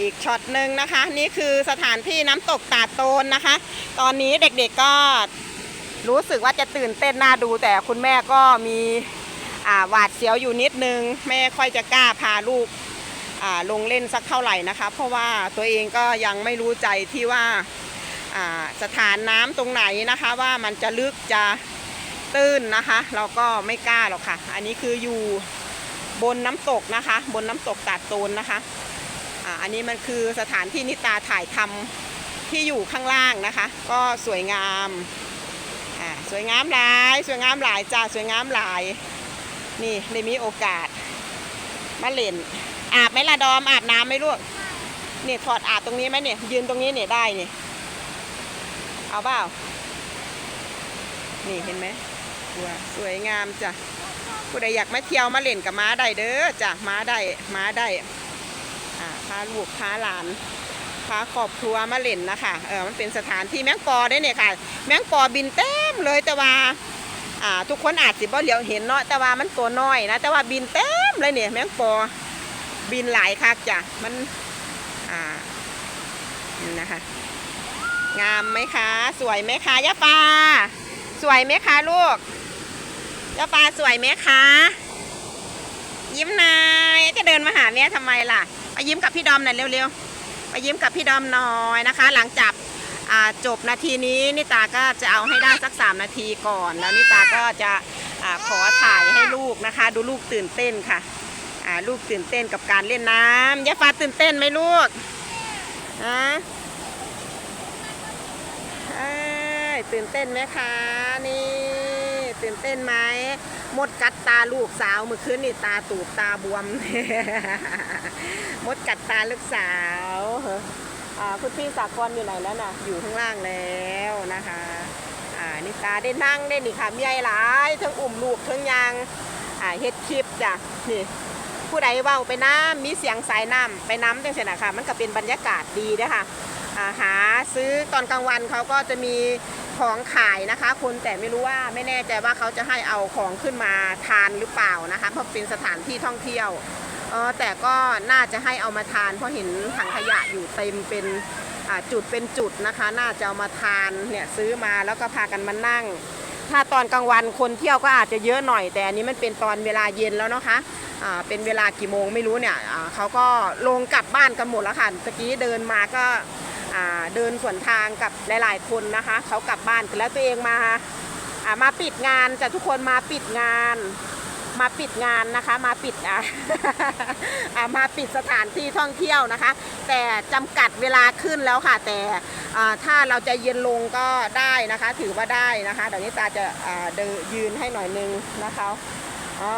อีกช็อตหนึ่งนะคะ นี่คือสถานที่น้ำตกตาดโตนนะคะ ตอนนี้เด็กๆก็รู้สึกว่าจะตื่นเต้นน่าดู แต่คุณแม่ก็มีหวาดเสียวอยู่นิดนึง ไม่ค่อยจะกล้าพาลูกลงเล่นสักเท่าไหร่นะคะ เพราะว่าตัวเองก็ยังไม่รู้ใจที่ว่าสถานน้ำตรงไหนนะคะ ว่ามันจะลึกจะตื้นนะคะ เราก็ไม่กล้าหรอกค่ะ อันนี้คืออยู่บนน้ำตกนะคะ บนน้ำตกตาดโตนนะคะาอันนี้มันคือสถานที่นิตาถ่ายทำที่อยู่ข้างล่างนะคะ ก็สวยงามอ่าสวยงามหลาย สวยงามหลายจ้าสวยงามหลาย นี่ได้มีโอกาส มาเล่น อาบไหมล่ะดอมอาบน้ำไหมลูกนี่ยถอดอาบตรงนี้ไหมเนี่ยยืนตรงนี้เนี่ยได้เนี่ยเอาเปล่านี่เห็นไหมวัวสวยงามจ้ะผู้ใดอยากมาเที่ยวมาเล่นกับม้าได้เด้อจ้ะม้าได้ม้าได้ พาลูกพาหลานพาครอบครัวมาเล่นนะคะเออมันเป็นสถานที่แมงปอได้เนี่ยค่ะ แมงปอบินเต็มเลยแต่ว่าอ่าทุกคนอาจสิบ่เหลียวเห็นเนาะแต่ว่ามันตัวน้อยนะแต่ว่าบินเต็มเลยเนี่ยแมงปอบินหลายคักจ้ะมันอ่านะคะ งามไหมคะ สวยไหมคะย่าปลาสวยไหมคะลูกย่าปลาสวยไหมคะ ยิ้มนายจะเดินมาหาแม่ทำไมล่ะ ยิ้มกับพี่ดอมหน่อยเร็วๆไปยิ้มกับพี่ดอมหน่อยนะคะ หลังจากจบนาทีนี้นิตาก็จะเอาให้ได้สัก 3 นาทีก่อน แล้วนิตาก็จะอขอถ่ายให้ลูกนะคะ ดูลูกตื่นเต้นค่ะลูกตื่นเต้นกับการเล่นน้ำยายฟ้าตื่นเต้นไหมลูกฮะตื่นเต้นไหมคะนี่ตื่นเต้นไหมมดกัดตาลูกสาวเมื่อคืนนี่ตาตูบตาบวม มดกัดตาลูกสาวคุณพี่สากรอยู่ไหนแล้วน่ะอยู่ข้างล่างแล้วนะคะอ่านี่ตาได้นั่งได้นี่ค่ะมีไอ้หลายทั้งอุ่มลูกทั้งยางอ่าเฮ็ดคลิปจ้ะนี่ผู้ใดเว้าไปน้ำมีเสียงสายน้ำไปน้ำจังเสียนะคะมันก็เป็นบรรยากาศดีเด้อค่ะอ่าหาซื้อตอนกลางวันเขาก็จะมีของขายนะคะคนแต่ไม่รู้ว่าไม่แน่ใจว่าเขาจะให้เอาของขึ้นมาทานหรือเปล่านะคะเพราะเป็นสถานที่ท่องเที่ยว เออแต่ก็น่าจะให้เอามาทาน เพราะเห็นถังขยะอยู่เต็มเป็นจุดเป็นจุดนะคะ น่าจะเอามาทานเนี่ยซื้อมาแล้วก็พากันมานั่ง ถ้าตอนกลางวันคนเที่ยวก็อาจจะเยอะหน่อย แต่อันนี้มันเป็นตอนเวลาเย็นแล้วนะคะเป็นเวลากี่โมงไม่รู้เนี่ยเขาก็ลงกลับบ้านกันหมดแล้วค่ะตะกี้เดินมาก็เดินสวนทางกับหลาย ๆ คนนะคะเขากลับบ้านกันแล้วตัวเองมามาปิดงานจะทุกคนมาปิดงาน มาปิดงานนะคะ มาปิดอะมาปิดสถานที่ท่องเที่ยวนะคะ แต่จำกัดเวลาขึ้นแล้วค่ะ แต่ถ้าเราจะเย็นลงก็ได้นะคะ ถือว่าได้นะคะเดี๋ยวนี้ตาจะเดินยืนให้หน่อยนึงนะคะอ๋อ